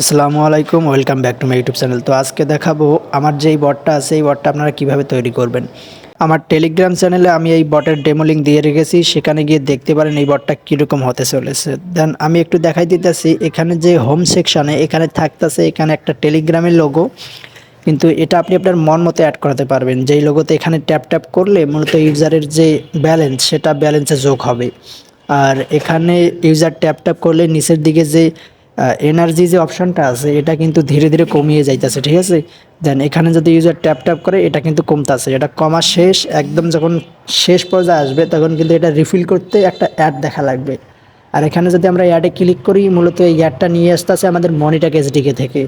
আসসালামু আলাইকুম, welcome back to my YouTube channel. তো আজকে দেখাবো আমার যেই বটটা আছে, এই বটটা আপনারা কীভাবে তৈরি করবেন। আমার টেলিগ্রাম চ্যানেলে আমি এই বটের ডেমো লিঙ্ক দিয়ে রেখেছি, সেখানে গিয়ে দেখতে পারেন এই বটটা কীরকম হতে চলেছে। দেন আমি একটু দেখাই দিতেছি, এখানে যে হোম সেকশানে এখানে থাকতেছে, এখানে একটা টেলিগ্রামের লোগো কিন্তু এটা আপনি আপনার মন মতো অ্যাড করাতে পারবেন। যেই লোগোতে এখানে ট্যাপ ট্যাপ করলে মূলত ইউজারের যে ব্যালেন্স সেটা ব্যালেন্সে যোগ হবে। আর এখানে ইউজার ট্যাপ ট্যাপ করলে নিচের দিকে যে এনার্জি যে অপশানটা আছে, এটা কিন্তু ধীরে ধীরে কমিয়ে যাইতেছে, ঠিক আছে? দেন এখানে যদি ইউজার ট্যাপ ট্যাপ করে, এটা কিন্তু কমতাছে। এটা কমা শেষ, একদম যখন শেষ পর্যায়ে আসবে, তখন কিন্তু এটা রিফিল করতে একটা অ্যাড দেখা লাগবে। আর এখানে যদি আমরা অ্যাডে ক্লিক করি, মূলত এই অ্যাডটা নিয়ে আসতেছে আমাদের মনিটা এসডিকে থেকে।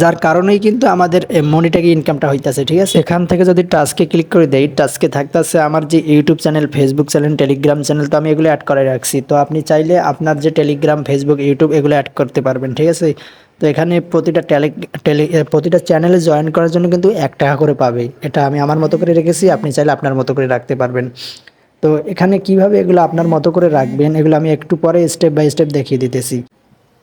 যার কারণেই কিন্তু আমাদের মনিটাকে ইনকামটা হইতেছে, ঠিক আছে? এখান থেকে যদি টাস্কে ক্লিক করে দেই টাস্কে থাকতেছে আমার যে YouTube channel Facebook channel Telegram channel তো আমি এগুলো অ্যাড করে রাখছি। তো আপনি চাইলে আপনার যে টেলিগ্রাম ফেসবুক ইউটিউব এগুলো অ্যাড করতে পারবেন, ঠিক আছে? তো এখানে প্রতিটা টেলি টেলি প্রতিটা চ্যানেলে জয়েন করার জন্য কিন্তু এক টাকা করে পাবে। এটা আমি আমার মতো করে রেখেছি, আপনি চাইলে আপনার মতো করে রাখতে পারবেন। তো এখানে কীভাবে এগুলো আপনার মতো করে রাখবেন, এগুলো আমি একটু পরে স্টেপ বাই স্টেপ দেখিয়ে দিতেছি।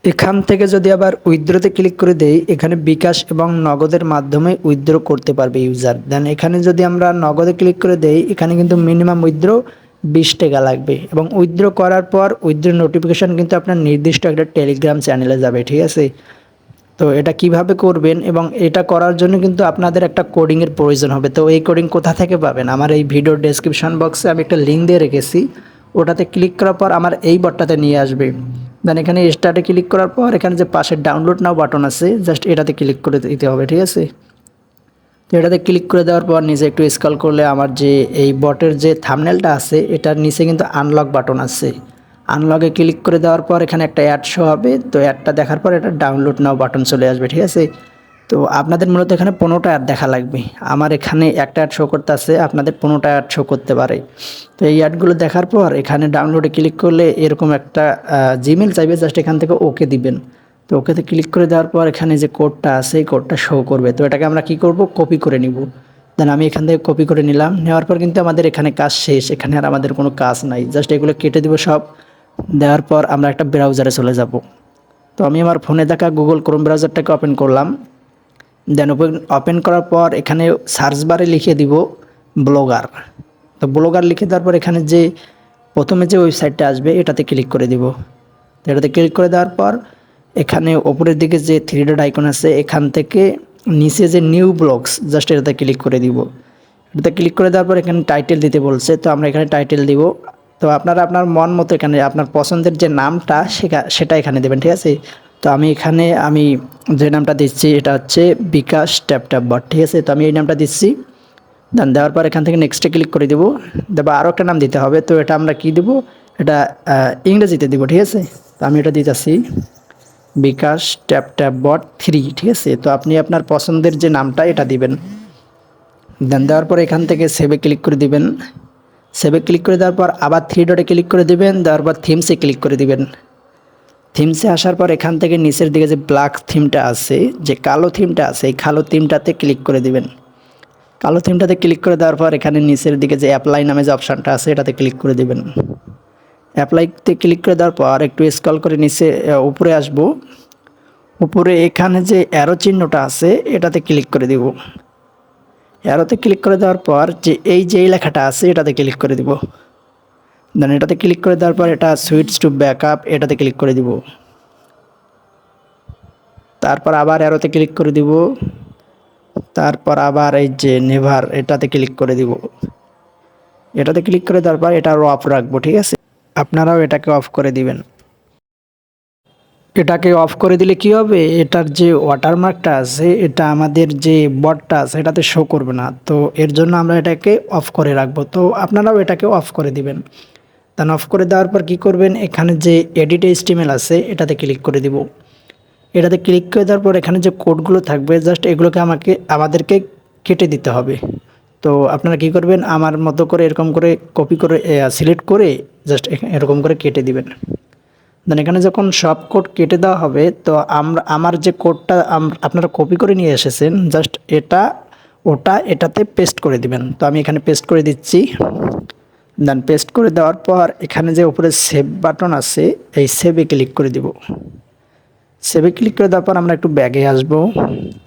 এখান থেকে যদি আবার উইথড্রোতে ক্লিক করে দেই, এখানে বিকাশ এবং নগদের মাধ্যমে উইথড্রো করতে পারবে ইউজার। দেন এখানে যদি আমরা নগদে ক্লিক করে দেই, এখানে কিন্তু মিনিমাম উইথড্রো বিশ টাকা লাগবে। এবং উইথড্রো করার পর উইথড্রো নোটিফিকেশান কিন্তু আপনার নির্দিষ্ট একটা টেলিগ্রাম চ্যানেলে যাবে, ঠিক আছে? তো এটা কীভাবে করবেন এবং এটা করার জন্য কিন্তু আপনাদের একটা কোডিংয়ের প্রয়োজন হবে। তো এই কোডিং কোথা থেকে পাবেন? আমার এই ভিডিও ডেসক্রিপশন বক্সে আমি একটা লিঙ্ক দিয়ে রেখেছি। ওটাতে ক্লিক করার পর আমার এই বটটাতে নিয়ে আসবে। দেন এখানে স্টার্টে ক্লিক করার পর এখানে যে পাশে ডাউনলোড নাও বাটন আছে জাস্ট এটাতে ক্লিক করে দিতে হবে, ঠিক আছে? তো এটাতে ক্লিক করে দেওয়ার পর নিচে একটু স্কল করলে আমার যে এই বটের যে থামনেলটা আছে, এটার নিচে কিন্তু আনলক বাটন আছে। আনলকে ক্লিক করে দেওয়ার পর এখানে একটা অ্যাড শো হবে, তো অ্যাডটা দেখার পর এটা ডাউনলোড নাও বাটন চলে আসবে, ঠিক আছে? তো আপনাদের মূলত এখানে পনেরোটা অ্যাড দেখা লাগবে। আমার এখানে একটা অ্যাড শো করতে আছে আপনাদের পনেরোটা অ্যাড শো করতে পারে। তো এই অ্যাডগুলো দেখার পর এখানে ডাউনলোডে ক্লিক করলে এরকম একটা জিমেল চাইবে জাস্ট এখান থেকে ওকে দিবেন। তো ওকেতে ক্লিক করে দেওয়ার পর এখানে যে কোডটা আছে, এই কোডটা শো করবে। তো এটাকে আমরা কি করব? কপি করে নিব। দেন আমি এখান থেকে কপি করে নিলাম। নেওয়ার পর কিন্তু আমাদের এখানে কাজ শেষ। এখানে আর আমাদের কোনো কাজ নাই। জাস্ট এগুলো কেটে দিব সব। দেওয়ার পর আমরা একটা ব্রাউজারে চলে যাব। তো আমি আমার ফোনে দেখা গুগল ক্রোম ব্রাউজারটাকে ওপেন করলাম। দেন ওপেন ওপেন করার পর এখানে সার্চ বারে লিখে দিব ব্লগার তো ব্লগার লিখে দেওয়ার পর এখানে যে প্রথমে যে ওয়েবসাইটটা আসবে, এটাতে ক্লিক করে দিব। তো এটাতে ক্লিক করে দেওয়ার পর এখানে ওপরের দিকে যে থ্রি ডট আইকন আছে, এখান থেকে নিচে যে নিউ ব্লগস জাস্ট এটাতে ক্লিক করে দিব। এটাতে ক্লিক করে দেওয়ার পর এখানে টাইটেল দিতে বলছে, তো আমরা এখানে টাইটেল দিব। তো আপনারা আপনার মন মতো এখানে, আপনার পছন্দের যে নামটা, সেটা সেটা এখানে দেবেন, ঠিক আছে? তো আমি এখানে আমি যে নামটা দিচ্ছি, এটা হচ্ছে বিকাশ ট্যাপ ট্যাপ বট, ঠিক আছে? তো আমি এই নামটা দিচ্ছি। দেন দেওয়ার পর এখান থেকে নেক্সটে ক্লিক করে দেবো। দেবো আরও একটা নাম দিতে হবে, তো এটা আমরা কি দেবো? এটা ইংরেজিতে দেবো, ঠিক আছে? তো আমি এটা দিতেছি, bKash tap tap bot three ঠিক আছে? তো আপনি আপনার পছন্দের যে নামটা, এটা দিবেন। দেন দেওয়ার পর এখান থেকে সেভে ক্লিক করে দিবেন। সেভে ক্লিক করে দেওয়ার পর আবার থ্রি ডটে ক্লিক করে দিবেন, দেওয়ার পর থিমসে ক্লিক করে দিবেন। থিমসে আসার পর এখান থেকে নিচের দিকে যে ব্ল্যাক থিমটা আছে, যে কালো থিমটা আছে, এই কালো থিমটাতে ক্লিক করে দিবেন। কালো থিমটাতে ক্লিক করে দেওয়ার পর এখানে নিচের দিকে যে অ্যাপ্লাই নামে যে অপশানটা আছে, এটাতে ক্লিক করে দিবেন। অ্যাপ্লাইতে ক্লিক করে দেওয়ার পর একটু স্কল করে নিচে উপরে আসব। উপরে এখানে যে অ্যারো চিহ্নটা আছে, এটাতে ক্লিক করে দিব। অ্যারোতে ক্লিক করে দেওয়ার পর যে এই যে লেখাটা আছে, এটাতে ক্লিক করে দিব। দেন এটাতে ক্লিক করে দেওয়ার পর এটা সুইটস টু ব্যাকআপ এটাতে ক্লিক করে দিব। তারপর আবার অ্যারোতে ক্লিক করে দিব। তারপর আবার এই যে নেভার এটাতে ক্লিক করে দিব। এটাতে ক্লিক করে দেওয়ার পর এটা অফ রাখব, ঠিক আছে? আপনারাও এটাকে অফ করে দিবেন। এটাকে অফ করে দিলে কি হবে? এটার যে ওয়াটারমার্কটা আছে, এটা আমাদের যে বটটা আছে, এটাতে শো করবে না। তো এর জন্য আমরা এটাকে অফ করে রাখব। তো আপনারাও এটাকে অফ করে দিবেন। দেন অফ করে দেওয়ার পর কি করবেন? এখানে যে এডিট স্টিমেল আছে, এটাতে ক্লিক করে দিব। এটাতে ক্লিক করে দেওয়ার পর এখানে যে কোডগুলো থাকবে জাস্ট এগুলোকে আমাকে, আমাদেরকে কেটে দিতে হবে। তো আপনারা কি করবেন? আমার মতো করে এরকম করে কপি করে সিলেক্ট করে জাস্ট এরকম করে কেটে দিবেন। দেন এখানে যখন সব কোড কেটে দেওয়া হবে, তো আমরা আমার যে কোডটা আপনারা কপি করে নিয়ে এসেছেন জাস্ট এটা, ওটা এটাতে পেস্ট করে দিবেন। তো আমি এখানে পেস্ট করে দিচ্ছি। দেন পেস্ট করে দেওয়ার পর এখানে যে উপরে সেভ বাটন আছে, এই সেভে ক্লিক করে দিব। সেভে ক্লিক করে দেওয়ার পর আমরা একটু ব্যাগে আসব।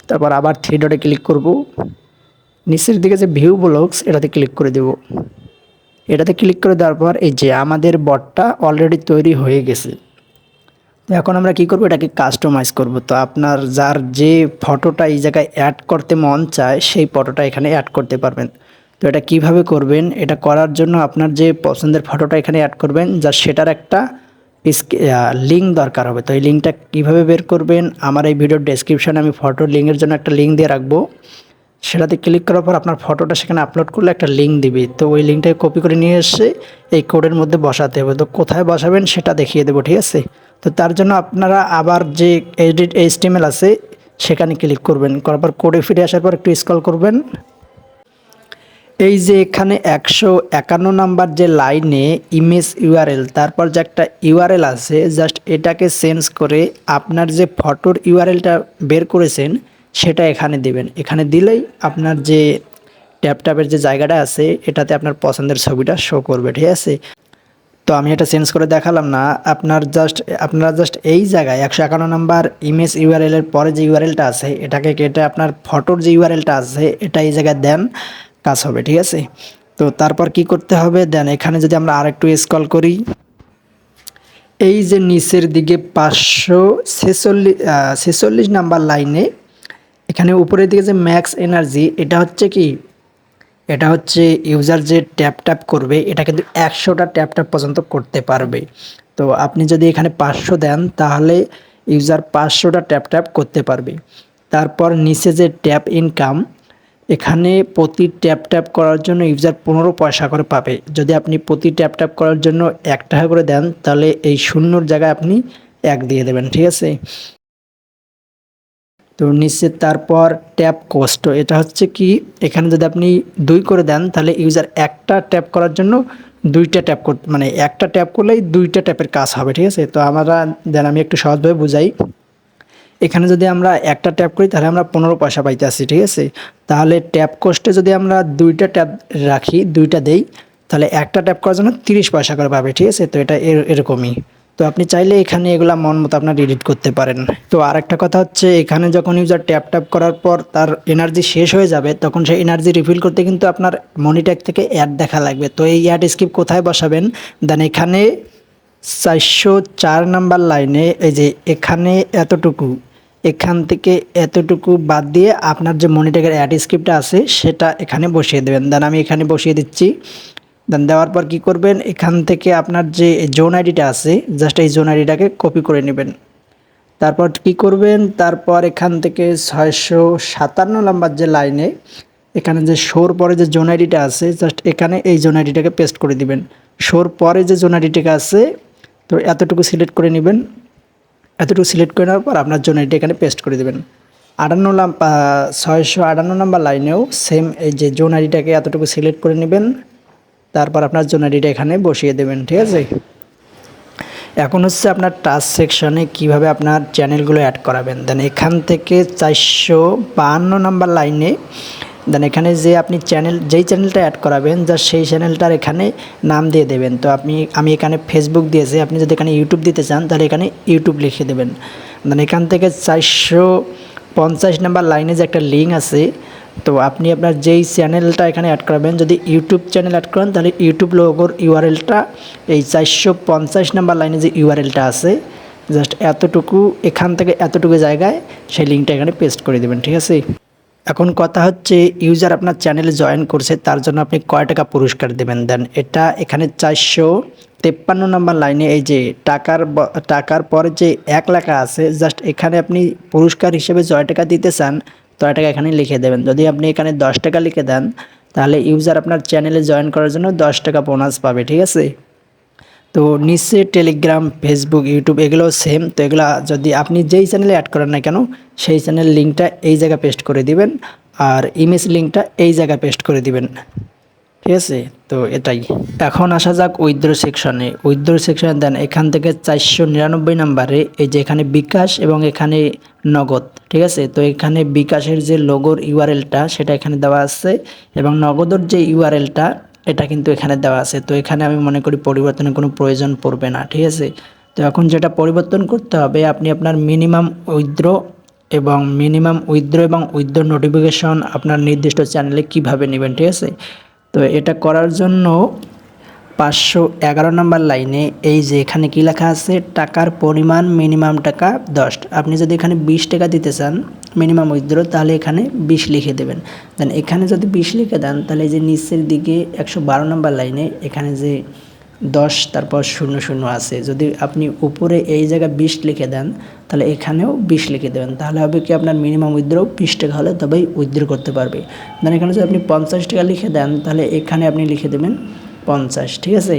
তারপর আবার থ্রি ডটে ক্লিক করব। নিচের দিকে যে ভিউ ব্লগস এটাতে ক্লিক করে দেব। এটাতে ক্লিক করে দেওয়ার পর এই যে আমাদের বটটা অলরেডি তৈরি হয়ে গেছে। তো এখন আমরা কি করব? এটাকে কাস্টমাইজ করব। তো আপনার যার যে ফটোটা এই জায়গায় অ্যাড করতে মন চায়, সেই ফটোটা এখানে অ্যাড করতে পারবেন। তো এটা কীভাবে করবেন? এটা করার জন্য আপনার যে পছন্দের ফটোটা এখানে অ্যাড করবেন, যা সেটার একটা লিঙ্ক দরকার হবে। তো এই লিঙ্কটা কীভাবে বের করবেন? আমার এই ভিডিওর ডেসক্রিপশানে আমি ফটোর লিঙ্কের জন্য একটা লিঙ্ক দিয়ে রাখব। সেটাতে ক্লিক করার পর আপনার ফটোটা সেখানে আপলোড করলে একটা লিঙ্ক দিবে। তো ওই লিঙ্কটাকে কপি করে নিয়ে এসে এই কোডের মধ্যে বসাতে হবে। তো কোথায় বসাবেন সেটা দেখিয়ে দেবো, ঠিক আছে? তো তার জন্য আপনারা আবার যে এডিট এইচটিএমএল আছে, সেখানে ক্লিক করবেন। করার পর কোডে ফিরে আসার পর একটু স্ক্রল করবেন। এই যে এখানে একশো একান্ন নাম্বার যে লাইনে ইমেজ ইউআরএল তারপর যে একটা ইউআরএল আছে জাস্ট এটাকে চেঞ্জ করে আপনার যে ফটোর ইউআরএলটা বের করেছেন, সেটা এখানে দিবেন। এখানে দিলেই আপনার যে ট্যাপ ট্যাপের যে জায়গাটা আছে, এটাতে আপনার পছন্দের ছবিটা শো করবে, ঠিক আছে? তো আমি এটা চেঞ্জ করে দেখালাম না, আপনার জাস্ট আপনারা জাস্ট এই জায়গায় একশো একান্ন নাম্বার ইমেজ ইউআরএলের পরে যে ইউআরএলটা আছে, এটাকে কেটে আপনার ফটোর যে ইউআরএলটা আছে, এটা এই জায়গায় দেন। কাজ হবে, ঠিক আছে? তো তারপর কি করতে হবে? দেন এখানে যদি আমরা আরেকটু স্কল করি, এই যে নিচের দিকে পাঁচশো ছেচল্লিশ ছেচল্লিশ নাম্বার লাইনে এখানে উপরের দিকে যে ম্যাক্স এনার্জি এটা হচ্ছে কি? এটা হচ্ছে ইউজার যে ট্যাপ ট্যাপ করবে, এটা কিন্তু একশোটা ট্যাপ ট্যাপ পর্যন্ত করতে পারবে। তো আপনি যদি এখানে পাঁচশো দেন, তাহলে ইউজার পাঁচশোটা ট্যাপ ট্যাপ করতে পারবে। তারপর নিচে যে ট্যাপ ইনকাম এখানে প্রতি ট্যাপ ট্যাপ করার জন্য ইউজার পনেরো পয়সা করে পাবে। যদি আপনি প্রতি ট্যাপ ট্যাপ করার জন্য এক টাকা করে দেন, তাহলে এই শূন্যর জায়গায় আপনি এক দিয়ে দেবেন, ঠিক আছে? তো নিচে তারপর ট্যাপ কষ্ট এটা হচ্ছে কি, এখানে যদি আপনি দুই করে দেন, তাহলে ইউজার একটা ট্যাপ করার জন্য দুইটা ট্যাপ করতে মানে একটা ট্যাপ করলেই দুইটা ট্যাপের কাজ হবে, ঠিক আছে? তো আমরা, দেন আমি একটু সহজভাবে বুঝাই। এখানে যদি আমরা একটা ট্যাপ করি, তাহলে আমরা পনেরো পয়সা পাইতে আসি ঠিক আছে? তাহলে ট্যাপ কোস্টে যদি আমরা দুইটা ট্যাপ রাখি, দুইটা দেই, তাহলে একটা ট্যাপ করার জন্য তিরিশ পয়সা করে পাবে, ঠিক আছে? তো এটা এরকমই। তো আপনি চাইলে এখানে এগুলা মন মতো আপনার এডিট করতে পারেন। তো আর একটা কথা হচ্ছে, এখানে যখন ইউজার ট্যাপ ট্যাপ করার পর তার এনার্জি শেষ হয়ে যাবে, তখন সেই এনার্জি রিফিল করতে কিন্তু আপনার মনিট্যাগ থেকে অ্যাড দেখা লাগবে। তো এই অ্যাড স্কিপ কোথায় বসাবেন? দেন এখানে চারশো চার নাম্বার লাইনে এই যে এখানে এতটুকু এখান থেকে এতটুকু বাদ দিয়ে আপনার যে মনিট্যাগের অ্যাড স্ক্রিপ্টটা আছে, সেটা এখানে বসিয়ে দেবেন। দেন আমি এখানে বসিয়ে দিচ্ছি। দেন দেওয়ার পর কি করবেন? এখান থেকে আপনার যে জোন আইডিটা আছে জাস্ট এই জোন আইডিটাকে কপি করে নেবেন। তারপর কি করবেন? তারপর এখান থেকে ছয়শো সাতান্ন নাম্বার যে লাইনে, এখানে যে শোর পরে যে জোন আইডিটা আছে জাস্ট এখানে এই জোন আইডিটাকে পেস্ট করে দিবেন। শোর পরে যে জোন আইডিটা আছে, তো এতটুকু সিলেক্ট করে নেবেন। এতটুকু সিলেক্ট করে নেওয়ার পর আপনার জোন আইডি এখানে পেস্ট করে দেবেন। আটান্ন নাম্বার ছয়শো আটান্ন নাম্বার লাইনেও সেম এই যে জোন আইডিটাকে এতটুকু সিলেক্ট করে নেবেন। তারপর আপনার জোন আইডিটা এখানে বসিয়ে দেবেন, ঠিক আছে? এখন হচ্ছে আপনার টাচ সেকশনে কীভাবে আপনার চ্যানেলগুলো অ্যাড করাবেন। দেন এখান থেকে চারশো বাহান্ন নাম্বার লাইনে দেন এখানে যে আপনি চ্যানেল যেই চ্যানেলটা অ্যাড করাবেন যা সেই চ্যানেলটার এখানে নাম দিয়ে দেবেন। তো আপনি, আমি এখানে ফেসবুক দিয়েছি, আপনি যদি এখানে ইউটিউব দিতে চান, তাহলে এখানে ইউটিউব লিখে দেবেন। দেন এখান থেকে চারশো পঞ্চাশ নাম্বার লাইনে যে একটা লিঙ্ক আছে, তো আপনি আপনার যেই চ্যানেলটা এখানে অ্যাড করাবেন, যদি ইউটিউব চ্যানেল অ্যাড করেন, তাহলে ইউটিউব লোগোর ইউআরএলটা এই চারশো পঞ্চাশ নাম্বার লাইনে যে ইউআরএলটা আছে জাস্ট এতটুকু, এখান থেকে এতটুকু জায়গায় সেই লিঙ্কটা এখানে পেস্ট করে দেবেন, ঠিক আছে? এখন কথা হচ্ছে ইউজার আপনার চ্যানেলে জয়েন করছে, তার জন্য আপনি কয় টাকা পুরস্কার দেবেন? দেন এটা এখানে চারশো তেপ্পান্ন নম্বর লাইনে এই যে টাকার টাকার পরে যে এক লেখা আছে জাস্ট এখানে আপনি পুরস্কার হিসেবে জয় টাকা দিতে চান দশ টাকা এখানে লিখে দেবেন। যদি আপনি এখানে দশ টাকা লিখে দেন, তাহলে ইউজার আপনার চ্যানেলে জয়েন করার জন্য দশ টাকা বোনাস পাবে, ঠিক আছে? তো নিচে টেলিগ্রাম ফেসবুক ইউটিউব এগুলো সেম তো এগুলো যদি আপনি যেই চ্যানেলে অ্যাড করেন না কেন, সেই চ্যানেল লিঙ্কটা এই জায়গায় পেস্ট করে দিবেন আর ইমেজ লিঙ্কটা এই জায়গায় পেস্ট করে দিবেন। ঠিক আছে? তো এটাই। এখন আসা যাক উইথড্র সেকশনে উইথড্র সেকশনে দেন, এখান থেকে চারশো নিরানব্বই নাম্বারে এই যে এখানে বিকাশ এবং এখানে নগদ। ঠিক আছে? তো এখানে বিকাশের যে লোগোর ইউআরএলটা সেটা এখানে দেওয়া আছে এবং নগদর যে ইউআরএলটা এটা কিন্তু এখানে দেওয়া আছে। তো এখানে আমি মনে করি পরিবর্তনের কোনো প্রয়োজন পড়বে না, ঠিক আছে? তো এখন যেটা পরিবর্তন করতে হবে, আপনি আপনার মিনিমাম উইথড্র এবং মিনিমাম উইথড্র এবং উইথড্র নোটিফিকেশন আপনার নির্দিষ্ট চ্যানেলে কীভাবে নেবেন, ঠিক আছে? তো এটা করার জন্য পাঁচশো এগারো নম্বর লাইনে এই যে এখানে কী লেখা আছে? টাকার পরিমাণ মিনিমাম টাকা দশ। আপনি যদি এখানে বিশ টাকা দিতে চান মিনিমাম উইথড্র তাহলে এখানে বিশ লিখে দেবেন। দেন এখানে যদি বিশ লিখে দেন, তাহলে যে নিচের দিকে একশো বারো নম্বর লাইনে এখানে যে দশ, তারপর শূন্য শূন্য আছে। যদি আপনি উপরে এই জায়গায় বিশ লিখে দেন, তাহলে এখানেও বিশ লিখে দেবেন। তাহলে হবে কি আপনার মিনিমাম উইথড্র বিশ টাকা হলে তবেই উইথড্র করতে পারবে। দেন এখানে যদি আপনি পঞ্চাশ টাকা লিখে দেন, তাহলে এখানে আপনি লিখে দেবেন পঞ্চাশ, ঠিক আছে?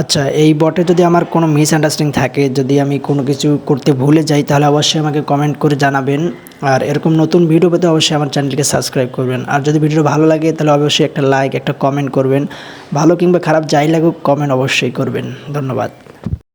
আচ্ছা এই বটে যদি আমার কোনো মিস আন্ডারস্ট্যান্ডিং থাকে, যদি আমি কোনো কিছু করতে ভুলে যাই, তাহলে অবশ্যই আমাকে কমেন্ট করে জানাবেন। আর এরকম নতুন ভিডিও পেতে অবশ্যই আমার চ্যানেলকে সাবস্ক্রাইব করবেন। আর যদি ভিডিওটা ভালো লাগে, তাহলে অবশ্যই একটা লাইক একটা কমেন্ট করবেন। ভালো কিংবা খারাপ যাই লাগুক কমেন্ট অবশ্যই করবেন। ধন্যবাদ।